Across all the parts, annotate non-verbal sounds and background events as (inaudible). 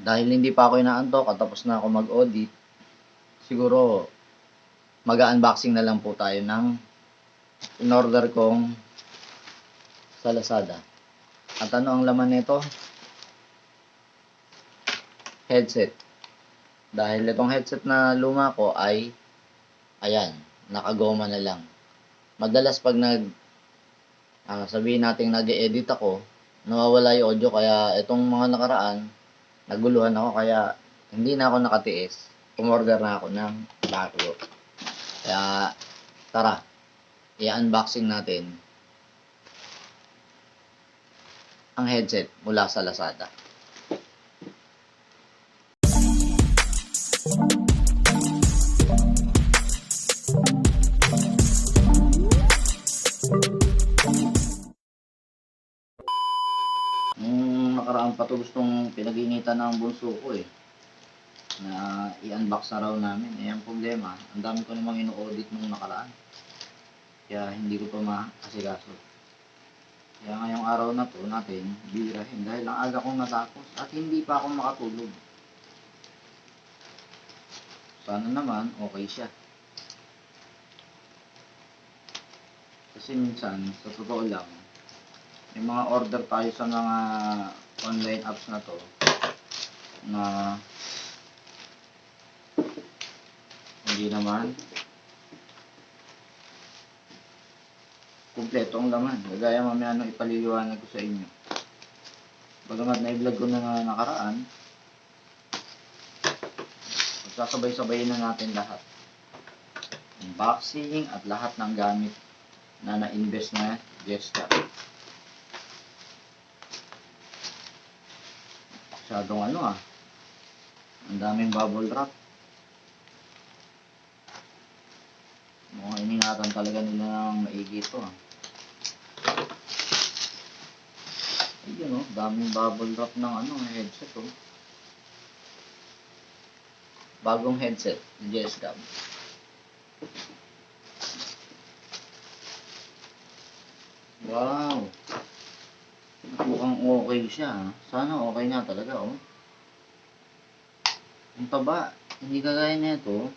dahil hindi pa ako inaantok at tapos na ako mag-audit, siguro mag-unboxing na lang po tayo ng in-order kong sa Lazada. At ano ang laman nito? Headset. Dahil itong headset na luma ko ay ayan, nakagoma na lang. Madalas pag nag ah, sabihin natin nag-edit ako, nawawala yung audio kaya itong mga nakaraan naguluhan ako kaya hindi na ako nakatiis. Umorder na ako ng bago. Kaya tara, i-unboxing natin ang headset mula sa Lazada. Nung nakaraang pa to gustong pinag-initan ng bunso ko eh. Na i-unbox na raw namin. Eh, ang problema, ang dami ko namang ino-audit nung nakaraan. Kaya hindi ko pa maasikaso. Kaya ngayong araw na to natin, birahin dahil ang aga kong natapos at hindi pa ako makatulog. Sana naman, okay siya. Kasi minsan, sa totoo lang, may mga order tayo sa mga online apps na to na hindi naman kumpleto ang laman. Gagaya mamaya nung ipaliliwanag ko sa inyo. Bagamat na-vlog ko na nga nakaraan, magsasabay-sabayin na natin lahat. Unboxing at lahat ng gamit na na-invest na Jessica. Masyadong ano ah. Ang daming bubble wrap. Mukhang iningatan talaga nila ng maigi ito ah. Ayun oh, daming bubble wrap ng ano, headset oh. Bagong headset, JSCAM. Wow! Mukhang okay siya. Sana okay na talaga, oh. Ang taba. Hindi kagaya na ito.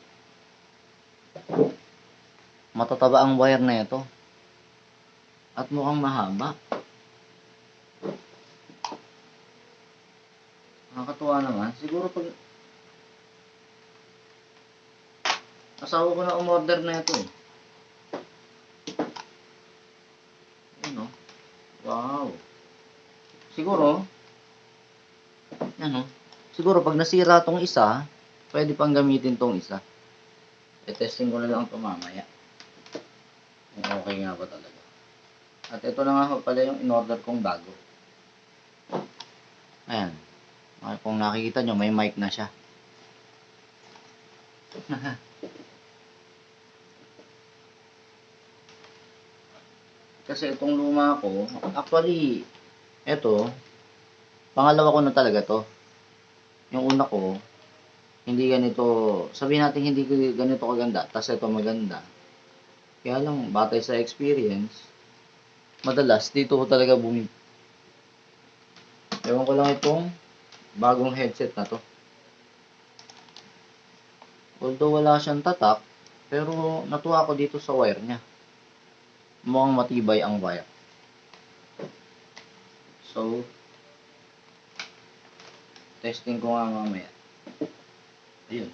Matataba ang wire na ito. At mukhang mahaba. Nakakatuwa naman. Siguro pag... Asawa ko na umorder na ito eh. Ayun, oh. Wow. Siguro, ano, siguro pag nasira tong isa, pwede pang gamitin tong isa. I-testing ko na lang ito mamaya. Okay nga ba talaga. At ito na nga pala yung in-order kong bago. Ayan. Okay, kung nakikita nyo, may mic na siya. (laughs) Kasi itong luma ko, actually, ito, pangalawa ko na talaga to. Yung una ko, hindi ganito, sabihin natin hindi ganito kaganda, tas ito maganda. Kaya lang, batay sa experience, madalas, dito ko talaga bumi. Ewan ko lang itong bagong headset na to. Although wala siyang tatak, pero natuwa ako dito sa wire niya. Mukhang matibay ang wire. So, testing ko nga mamaya. Ayun.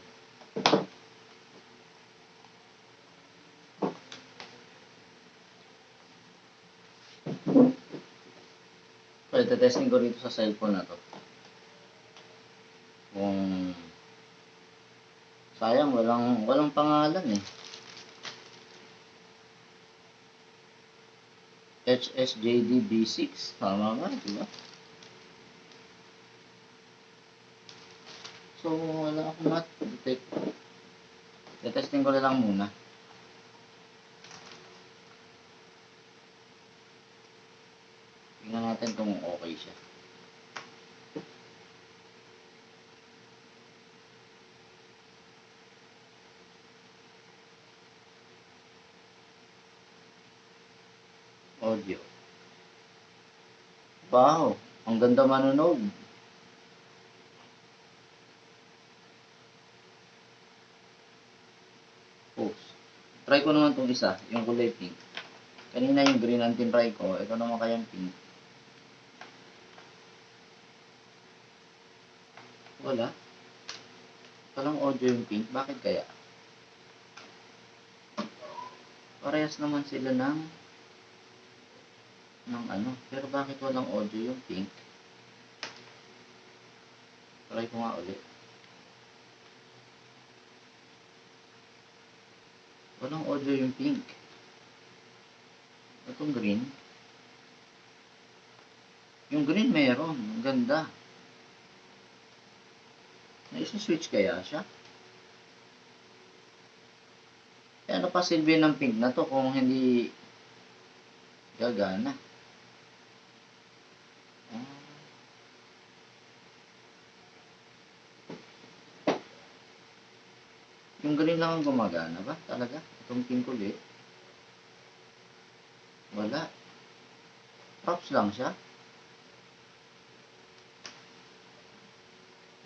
So, ito-testing ko rito sa cellphone na to. Kung sayang, walang, walang pangalan eh. HSJD B6. Tama nga, di ba? So, wala akong mat-detect. Tetesting ko na lang muna. Tingnan natin kung okay siya. Wow, ang ganda manunog. Oops. Try ko naman itong isa, yung kulay pink. Kanina yung green ang tinry ko, ito naman kayang pink. Wala. Walang audio yung pink, bakit kaya? Parehas naman sila ng ng ano. Pero bakit walang audio yung pink? Try ko nga ulit. Walang audio yung pink. Itong green. Yung green meron. Ang ganda. Naisa-switch kaya siya? Eh, ano pa silbi ng pink na to kung hindi gagana? Yung green lang ang gumagana ba? Talaga? Itong pink ulit? Wala. Props lang siya.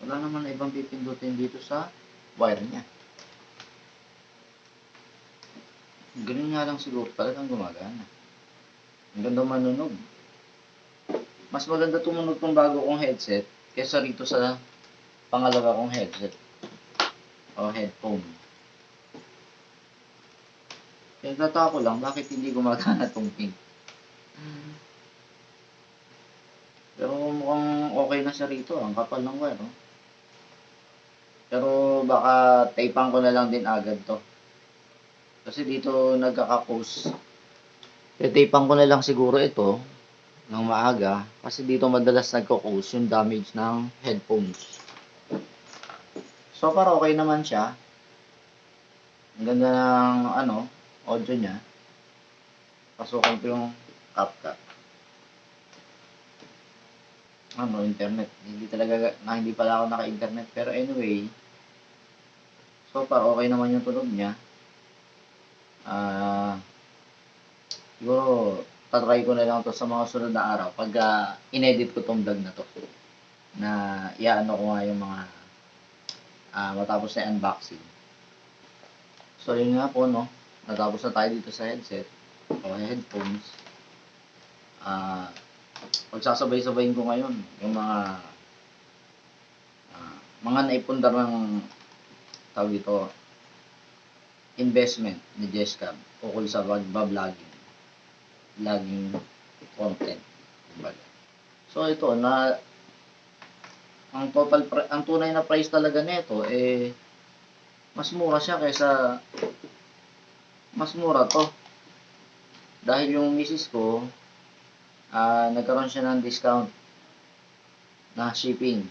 Wala naman na ibang pipindutin dito sa wire niya. Ganun nga lang siguro talagang gumagana. Ang ganda manunog. Mas maganda tumunog tong bago kong headset kesa rito sa pangalawa kong headset o headphone. Kaya tataka ko lang bakit hindi gumagana tong pink. Pero mukhang okay na siya rito. Ang kapal ng wire. Oh. Pero baka taypan ko na lang din agad to. Kasi dito nagkakakos. Taypan ko na lang siguro ito ng maaga. Kasi dito madalas nagkakos yung damage ng headphones. So far okay naman siya. Ang ganda ng ano, audio niya. Pasukan ko yung CapCut. Ano, internet. Hindi talaga, na hindi pala ako naka-internet. Pero anyway, so far okay naman yung tunog niya. Ah, siguro, tatry ko na lang to sa mga sunod na araw pag ah, inedit ko tong vlog na to. Na, iyaano ko nga yung mga ah matapos na unboxing. So, yun nga po, no. Natapos na tayo dito sa headset o headphones. Ah, pagsasabay-sabayin ko ngayon yung mga ah, mga naipundar ng tawag dito investment ni Jesscam ukol sa pagbabloging vlogging content so ito na ang total ang tunay na price talaga nito eh mas mura siya kaysa mas mura to. Dahil yung misis ko ah nagkaroon siya ng discount na shipping.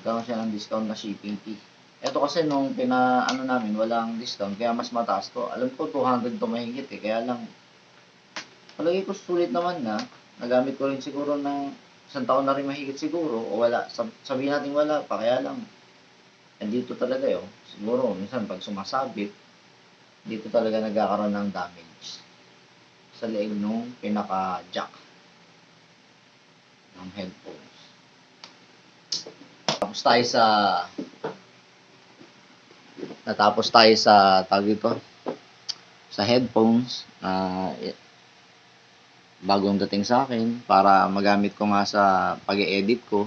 Nagkaroon siya ng discount na shipping fee. Ito kasi nung pina ano namin walang discount kaya mas mataas to. Alam ko 200 to mahigit eh kaya lang. Palagi ko sulit naman na nagamit ko rin siguro ng isang taon na rin mahigit siguro o wala. Sab- sabihin natin wala pa kaya lang andito talaga yun siguro minsan pag sumasabit dito talaga nagkakaroon ng damage sa leeg nung pinaka jack ng headphones. Tapos tayo sa natapos tayo sa tawag dito sa headphones. Na bagong dating sa akin para magamit ko nga sa pag-edit ko.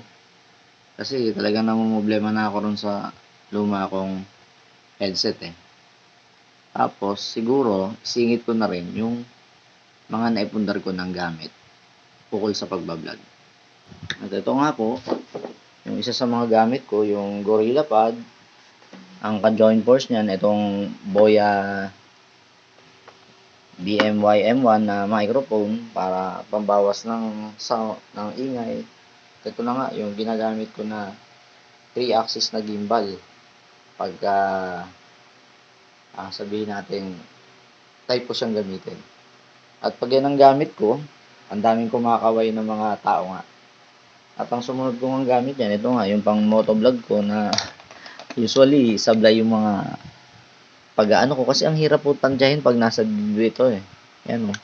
Kasi talagang namumblema na ako ron sa luma kong headset eh. Tapos siguro singit ko na rin yung mga naipundar ko ng gamit ukol sa pagbablog. At ito nga po yung isa sa mga gamit ko yung Gorilla Pad. Ang ka-joint force niyan itong Boya DMY M1 na microphone para pambawas ng sound ng ingay. Ito na nga yung ginagamit ko na 3 axis na gimbal. Pagka ah, sabihin natin type ko siyang gamitin. At pag yan ang gamit ko, ang daming kumakaway ng mga tao nga. At ang sumunod kong gamit yan, ito nga, yung pang motovlog ko na (laughs) usually sablay yung mga pag-ano ko kasi ang hirap po tansyahin pag nasa video eh. Yan oh.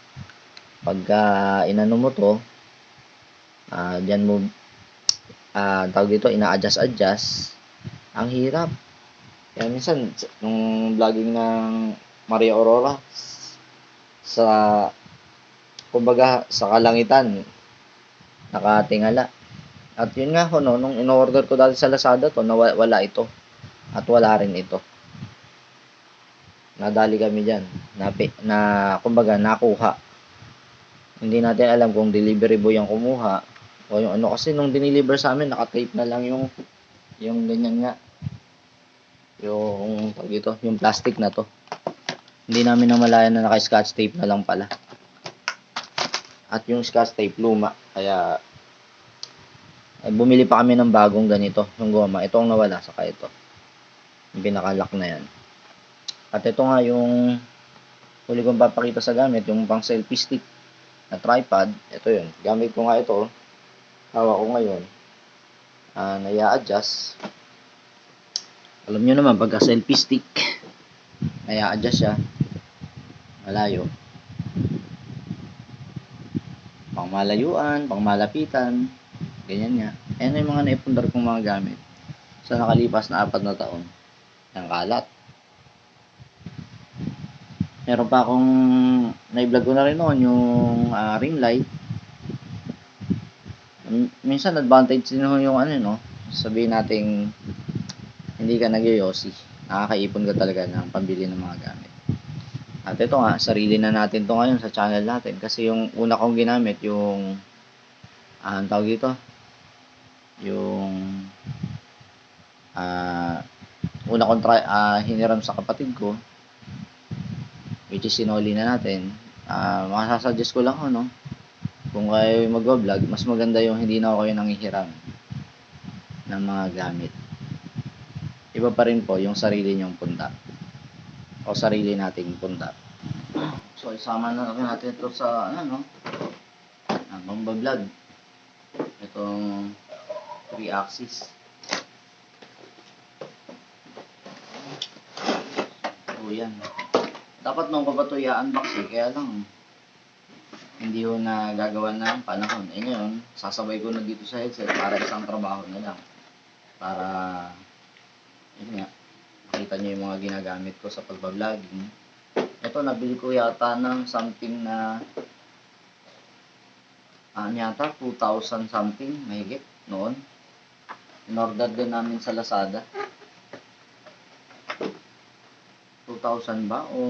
Pagka inano mo to, ah diyan mo ah tawag dito ina-adjust adjust. Ang hirap. Kaya minsan, nung vlogging ng Maria Aurora, sa, kumbaga, sa kalangitan, nakatingala. At yun nga ho, no, nung in-order ko dati sa Lazada to, nawa- wala ito. At wala rin ito. Nadali kami dyan. Na, na, kumbaga, nakuha. Hindi natin alam kung delivery boy ang kumuha o yung ano. Kasi nung diniliver sa amin, nakatape na lang yung, yung ganyan nga. Yung, tawag dito, yung plastic na to. Hindi namin namalayan na naka-scotch tape na lang pala. At yung scotch tape luma. Kaya, ay, bumili pa kami ng bagong ganito, yung goma. Ito ang nawala, saka ito. Yung pinakalock na yan. At ito nga yung huli kong papakita sa gamit, yung pang selfie stick na tripod. Ito yun. Gamit ko nga ito. Hawak ko ngayon. Uh, naya-adjust. Alam nyo naman, pagka selfie stick, naya-adjust siya. Malayo. Pang malayuan, pang malapitan. Ganyan nga. Ayan yung mga naipundar kong mga gamit sa nakalipas na apat na taon ng kalat. Meron pa akong na-vlog ko na rin noon yung uh, ring light. Minsan advantage din yung ano no, sabihin nating hindi ka nagyoyosi. Nakakaipon ka talaga ng pambili ng mga gamit. At ito nga, sarili na natin to ngayon sa channel natin. Kasi yung una kong ginamit, yung, ah, ang tawag dito, yung, ah, una kong try, ah, hiniram sa kapatid ko, which is sinoli na natin, ah, makasasuggest ko lang ho, no? Kung kayo mag-vlog, mas maganda yung hindi na kayo nangihiram ng mga gamit. Iba pa rin po yung sarili nyong punta o sarili nating punta. So, isama na natin natin ito sa, ano, no? Ang vlog. Itong 3 axis. So, yan. Dapat nung i-unbox eh, kaya lang hindi ko na gagawa ng panahon. Eh ngayon, sasabay ko na dito sa headset para isang trabaho na lang. Para, yun nga, makita nyo yung mga ginagamit ko sa pagbabloging. Ito, nabili ko yata ng something na ano yata, 2,000 something, mahigit, noon. In-order din namin sa Lazada. 2,000 ba? O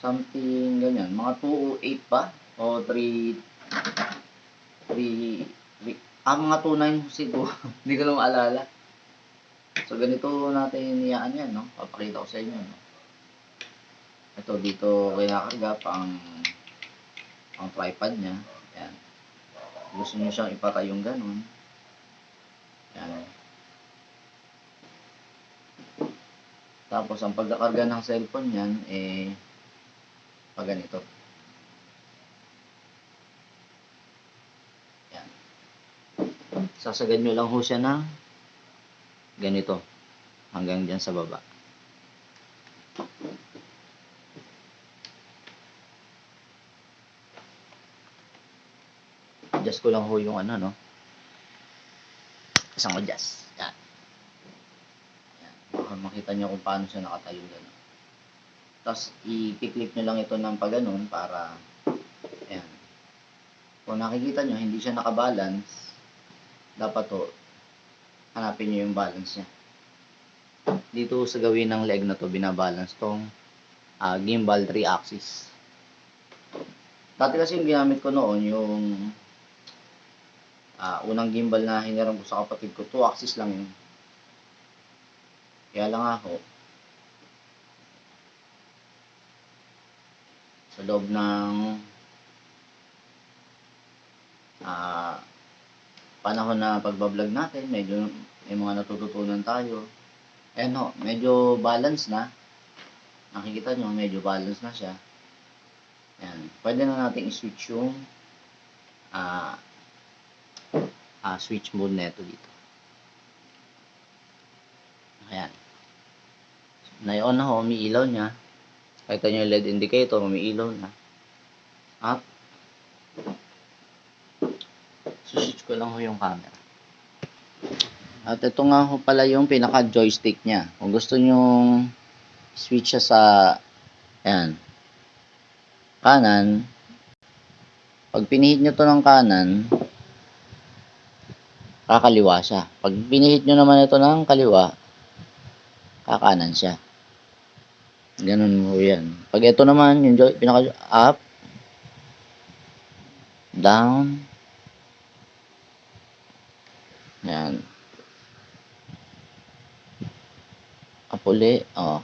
something ganyan. Mga 208 ba? O 3 3 3 ah, mga 29 siguro. (laughs) Hindi ko lang maalala. So, ganito natin iyaan yan, no? Papakita ko sa inyo, no? Ito, dito kinakarga pang ang tripod niya. Yan. Gusto niyo siyang ipatay yung ganun. Yan. Tapos, ang pagkakarga ng cellphone niyan, eh, pag ganito. Yan. Sasagad nyo lang ho siya ng ganito hanggang dyan sa baba. Adjust ko lang ho yung ano, no? Isang adjust. Yan. Baka makita nyo kung paano siya nakatayo gano'n. Tapos, i-click nyo lang ito ng paganon para, ayan. Kung nakikita nyo, hindi siya nakabalance, dapat to, hanapin nyo yung balance niya. Dito sa gawin ng leg na to, binabalance tong uh, gimbal 3 axis. Dati kasi yung ginamit ko noon, yung uh, unang gimbal na hiniram ko sa kapatid ko, 2 axis lang yun. Kaya lang ako, sa loob ng uh, panahon na pagbablog natin, medyo may mga natututunan tayo. Eh no, medyo balance na. Nakikita nyo, medyo balance na siya. Ayan. Pwede na natin i-switch yung uh, uh, switch mode neto dito. Ayan. Na-on na ho, umiilaw niya. Kita nyo yung LED indicator, umiilaw na. At, switch ko lang ho yung camera. At ito nga ho pala yung pinaka joystick niya. Kung gusto nyong switch siya sa ayan, kanan, pag pinihit nyo to ng kanan, kakaliwa siya. Pag pinihit nyo naman ito ng kaliwa, kakanan siya. Ganun mo yan. Pag ito naman, yung pinaka up, down, yan. Up uli, oh.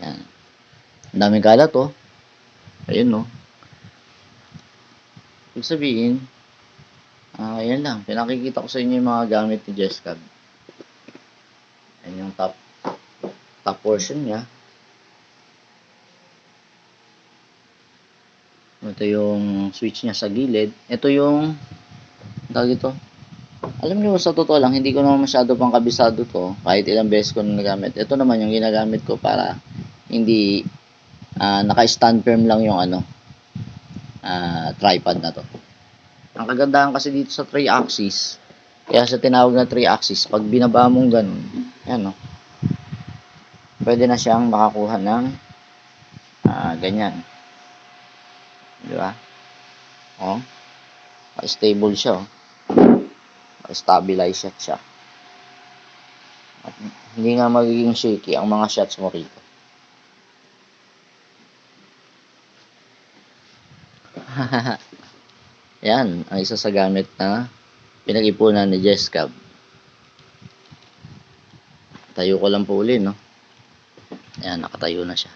Yan. Ang daming kalat, oh. Ayun, no. Ibig sabihin, ah, yan lang. Pinakikita ko sa inyo yung mga gamit ni Jesscab. Yan yung top top portion niya. Ito yung switch niya sa gilid. Ito yung tawag ito. Alam niyo sa totoo lang, hindi ko naman masyado pang kabisado to. Kahit ilang beses ko na nagamit. Ito naman yung ginagamit ko para hindi ah, naka-stand firm lang yung ano ah, tripod na to. Ang kagandahan kasi dito sa 3 axis, kaya sa tinawag na 3 axis, pag binaba mong ganun, yan no, pwede na siyang makakuha ng ah, ganyan. Di ba? Oh. Stable siya. Oh. Stabilize shot siya. At hindi nga magiging shaky ang mga shots mo rito. (laughs) Yan, ang isa sa gamit na pinag-ipunan ni Jesscab. Tayo ko lang po uli, no? Yan, nakatayo na siya.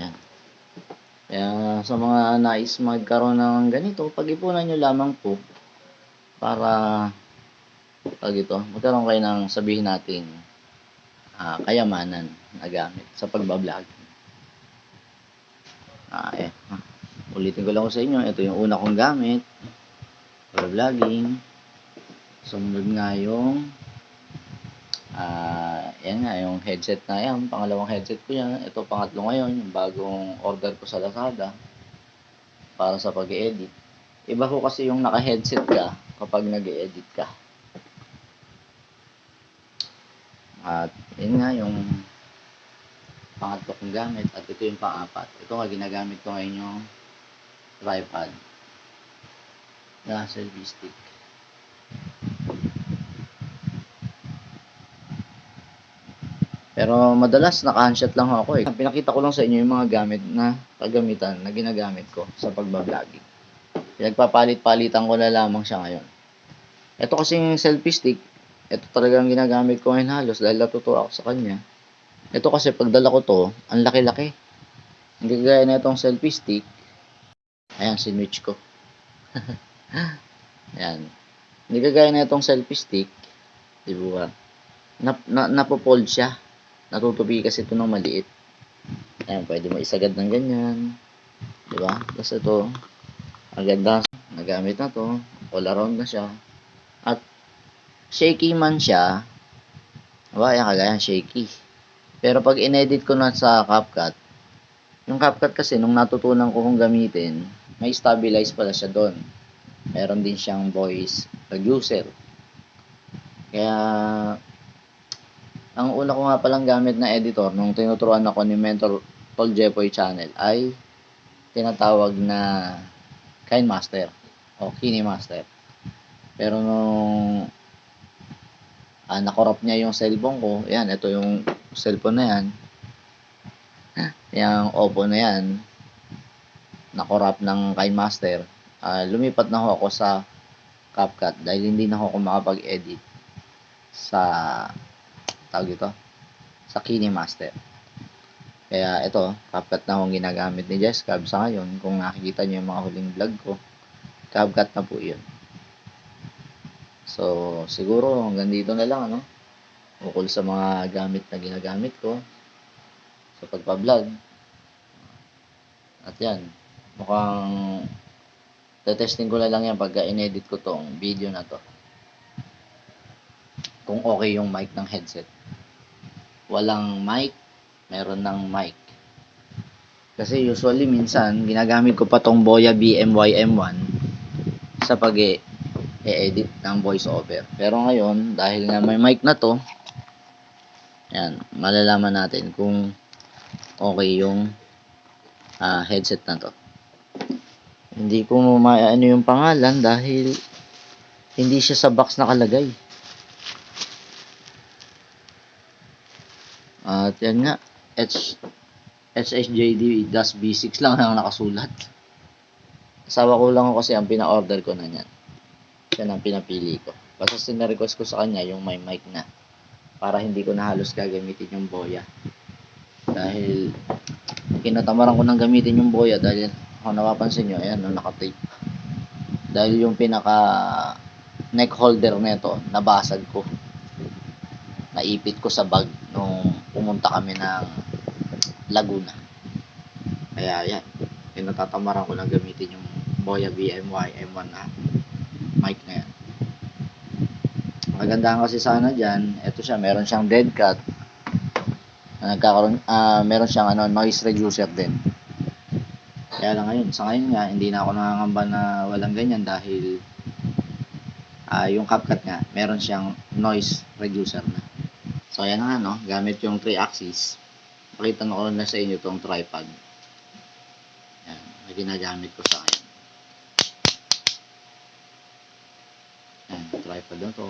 Yan. Kaya sa mga nais magkaroon ng ganito, pag-ipunan nyo lamang po para pag ito, magkaroon kayo ng sabihin natin ah, kayamanan na gamit sa pagbablog. Ah, eh. Ulitin ko lang ko sa inyo, ito yung una kong gamit for vlogging. Sumunod nga yung ah, yan nga, yung headset na yan, pangalawang headset ko yan. Ito pangatlo ngayon, yung bagong order ko sa Lazada para sa pag-edit. Iba ko kasi yung naka-headset ka kapag nag-edit ka. At yun nga yung pangatlo kong gamit at ito yung pang-apat. Ito nga ginagamit ko ngayon yung tripod na selfie stick. Pero madalas naka-handshot lang ako eh. Pinakita ko lang sa inyo yung mga gamit na kagamitan na ginagamit ko sa pagbabloging. Pinagpapalit-palitan ko na lamang siya ngayon. Ito kasi yung selfie stick, ito talagang ginagamit ko ngayon halos dahil natutuwa ako sa kanya. Ito kasi pagdala ko to, ang laki-laki. Hindi gaya na itong selfie stick. Ayan, sinwitch ko. (laughs) Ayan. Hindi kagaya na itong selfie stick. Di ba? Nap, na, napopold siya. Natutupi kasi ito ng maliit. Ayan, pwede mo isagad ng ganyan. Di ba? Tapos ito, ang ganda. Nagamit na to. All around na siya. At shaky man siya. Diba? Ayan, kagaya shaky. Pero pag inedit ko na sa CapCut, yung CapCut kasi nung natutunan ko kung gamitin, may stabilize pala siya doon. Meron din siyang voice reducer. Kaya ang una ko nga palang gamit na editor nung tinuturuan ako ni Mentor Tol Jepoy channel ay tinatawag na KineMaster o KineMaster. Pero nung ah, nakorap niya yung cellphone ko, yan, ito yung cellphone na yan. Yung Oppo na yan, nakorap ng KineMaster. Ah, lumipat na ho ako sa CapCut dahil hindi na ako makapag-edit sa tawag ito sa KineMaster. Kaya ito, CapCut na akong ginagamit ni Jesscab sa ngayon. Kung nakikita niyo yung mga huling vlog ko, CapCut na po yun. So, siguro hanggang dito na lang, ano? Ukol sa mga gamit na ginagamit ko sa pagpa-vlog. At yan, mukhang tetesting ko na lang yan pagka inedit ko tong video na to. Kung okay yung mic ng headset. Walang mic, meron ng mic. Kasi usually minsan, ginagamit ko pa tong Boya BMY M1 sa pag i-edit ng voice over. Pero ngayon, dahil nga may mic na to, yan, malalaman natin kung okay yung ah, headset na to. Hindi ko maano yung pangalan dahil hindi siya sa box nakalagay. At yan nga, H SSJD B6 lang ang nakasulat. Asawa ko lang kasi ang pina-order ko na niyan. Siya ang pinapili ko. Basta sinarequest ko sa kanya yung may mic na. Para hindi ko na halos gagamitin yung boya. Dahil kinatamaran ko nang gamitin yung boya dahil kung napapansin nyo, ayan, no, nakatape. Dahil yung pinaka neck holder nito, nabasag ko. Naipit ko sa bag nung pumunta kami ng Laguna. Kaya yan, pinatatamaran ko lang gamitin yung Boya BMY M1 na mic na yan. Maganda kasi sana dyan, ito siya, meron siyang dead cut. Na nagkakaroon, ah meron siyang ano, noise reducer din. Kaya lang ngayon, sa ngayon nga, hindi na ako nangangamba na walang ganyan dahil ah yung CapCut nga, meron siyang noise reducer na. So, ayan nga, no? Gamit yung 3 axis. Pakita ko na sa inyo itong tripod. Yan, na ginagamit ko sa ngayon. Yan, tripod na to.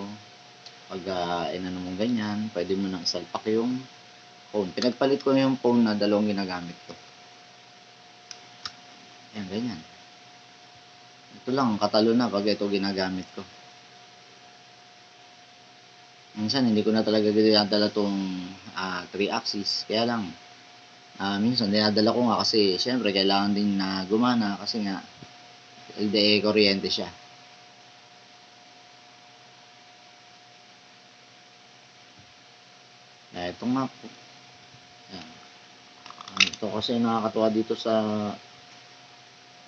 Pag uh, inano mong ganyan, pwede mo nang isalpak yung phone. Pinagpalit ko yung phone na dalawang ginagamit ko. Yan, ganyan. Ito lang, katalo na pag ito ginagamit ko. Minsan, hindi ko na talaga dinadala itong 3 axis. Kaya lang, ah minsan dinadala ko nga kasi syempre kailangan din na gumana kasi nga LDE kuryente siya. Eh, ito nga po. Yan. Ah, Ito kasi nakakatuwa dito sa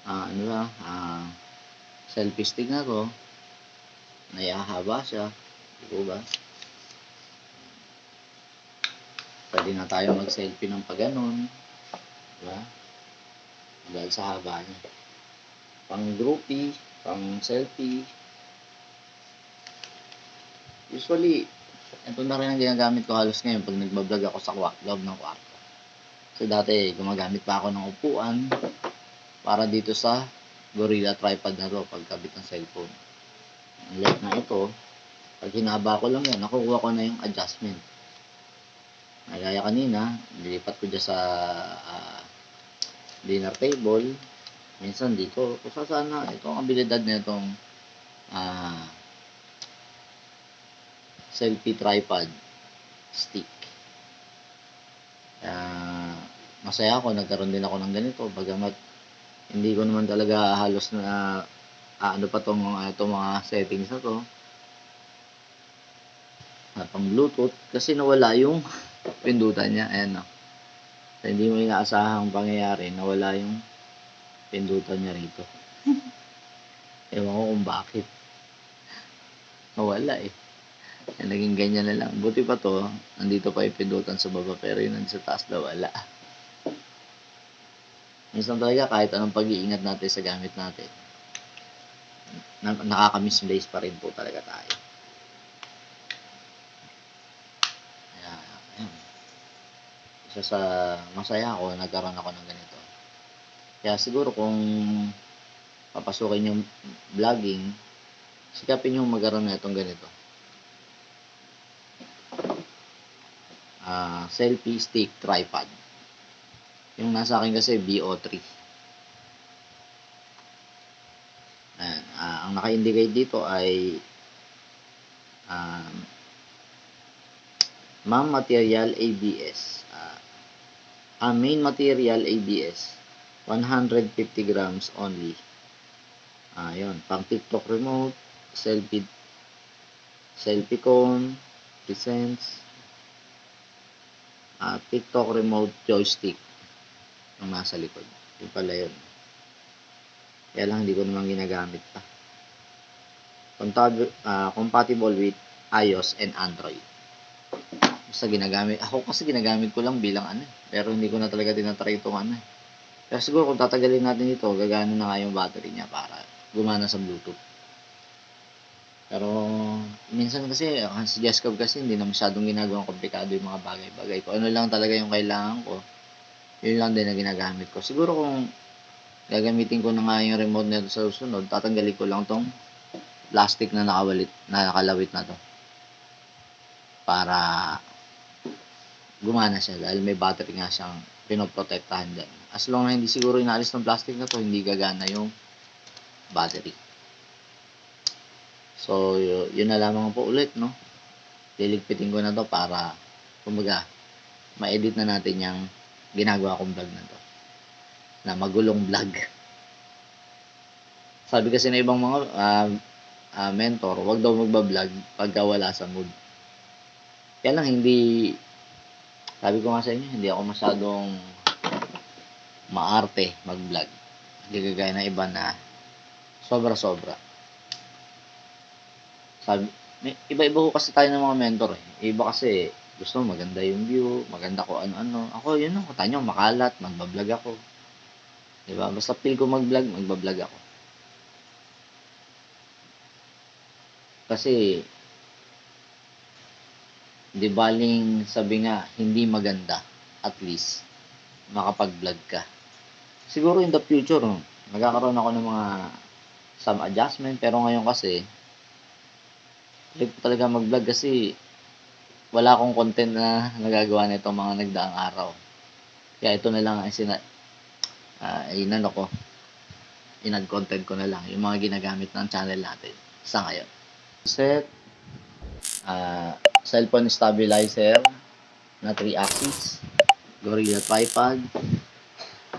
ah, ano ba, ah, selfie stick na to. Nayahaba siya. Di ba? Pwede na tayo mag-selfie ng paganon. Diba? Dahil sa haba niya. Pang groupie, pang selfie. Usually, ito na rin ang ginagamit ko halos ngayon pag nagbablog ako sa loob ng kwarto. So dati, gumagamit pa ako ng upuan para dito sa Gorilla tripod na to pagkabit ng cellphone. Ang light na ito, pag hinaba ko lang yan, nakukuha ko na yung adjustment. Nagaya kanina, nilipat ko dyan sa ah, dinner table. Minsan dito, kung sa sana, ito ang abilidad na itong ah, selfie tripod stick. Kaya, masaya ako, nagkaroon din ako ng ganito. Bagamat, hindi ko naman talaga halos na ah, ano pa tong mga, itong mga settings na to. At pang Bluetooth, kasi nawala yung pindutan niya. Ayan no. So, hindi mo inaasahang pangyayari, nawala yung pindutan niya rito. (laughs) Ewan ko kung bakit. Nawala eh. Eh, naging ganyan na lang. Buti pa to, nandito pa yung pindutan sa baba, pero yun sa taas na wala. Minsan talaga, kahit anong pag-iingat natin sa gamit natin, na- nakaka-misplace pa rin po talaga tayo. Kaya, ayun. Isa sa masaya ako, nagkaroon ako ng ganito. Kaya siguro kung papasukin yung vlogging, sikapin yung magkaroon na itong ganito. Ah, selfie stick tripod. Yung nasa akin kasi BO3. Ayan, ah, ang naka-indicate dito ay um, MAM material ABS. Ah, ah, main material ABS. 150 grams only. Ah, yun. Pang TikTok remote, selfie, selfie cone, presents, ah, TikTok remote joystick ang nasa likod. Yung pala yun. Kaya lang hindi ko naman ginagamit pa. Compatible, ah, compatible with iOS and Android. Basta ginagamit. Ako kasi ginagamit ko lang bilang ano. eh. Pero hindi ko na talaga tinatry itong ano. eh. Pero siguro kung tatagalin natin ito, gagana na nga yung battery niya para gumana sa Bluetooth. Pero, minsan kasi, ang si Jessica kasi, hindi na masyadong ginagawang komplikado yung mga bagay-bagay. Kung ano lang talaga yung kailangan ko, yun lang din na ginagamit ko. Siguro kung gagamitin ko na nga yung remote nito sa susunod, tatanggalin ko lang tong plastic na nakawalit, na nakalawit na to. Para gumana siya dahil may battery nga siyang pinoprotektahan dyan. As long na hindi siguro inaalis ng plastic na to, hindi gagana yung battery. So, yun na lamang po ulit, no? Liligpitin ko na to para, kumbaga, ma-edit na natin yung ginagawa kong vlog na to. Na magulong vlog. Sabi kasi na ibang mga ah, ah, mentor, wag daw magbablog pagka wala sa mood. Kaya lang, hindi, sabi ko nga sa inyo, hindi ako masyadong maarte mag-vlog. Hindi kagaya ng iba na sobra-sobra. Sabi, iba-iba ko kasi tayo ng mga mentor eh. Iba kasi gusto maganda yung view, maganda ko ano-ano. Ako, yun know, kata nyo, makalat, magbablog ako. Diba? Basta feel ko mag-vlog, magbablog ako. Kasi, di baling sabi nga, hindi maganda, at least, makapag-vlog ka. Siguro in the future, no, magkakaroon ako ng mga some adjustment, pero ngayon kasi, ko talaga mag-vlog kasi wala akong content na nagagawa nito mga nagdaang araw. Kaya ito na lang ang sina ah inano ko. Inag-content ko na lang yung mga ginagamit ng channel natin sa ngayon. Set ah cellphone stabilizer na 3 axis, Gorilla tripod,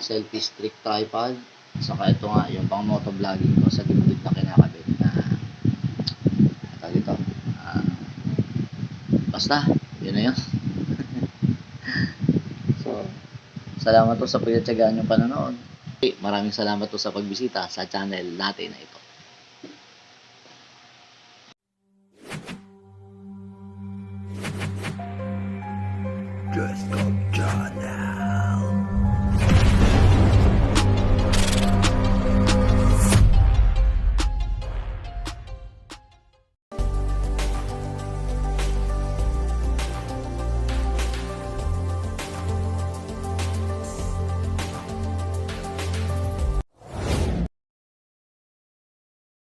selfie stick tripod, saka ito nga yung pang motovlogging ko sa dibdib na kinakabit na ito. Ah, basta, yun na yun. (laughs) so, salamat po sa pagtsatsagaan yung panonood. Maraming salamat po sa pagbisita sa channel natin na ito.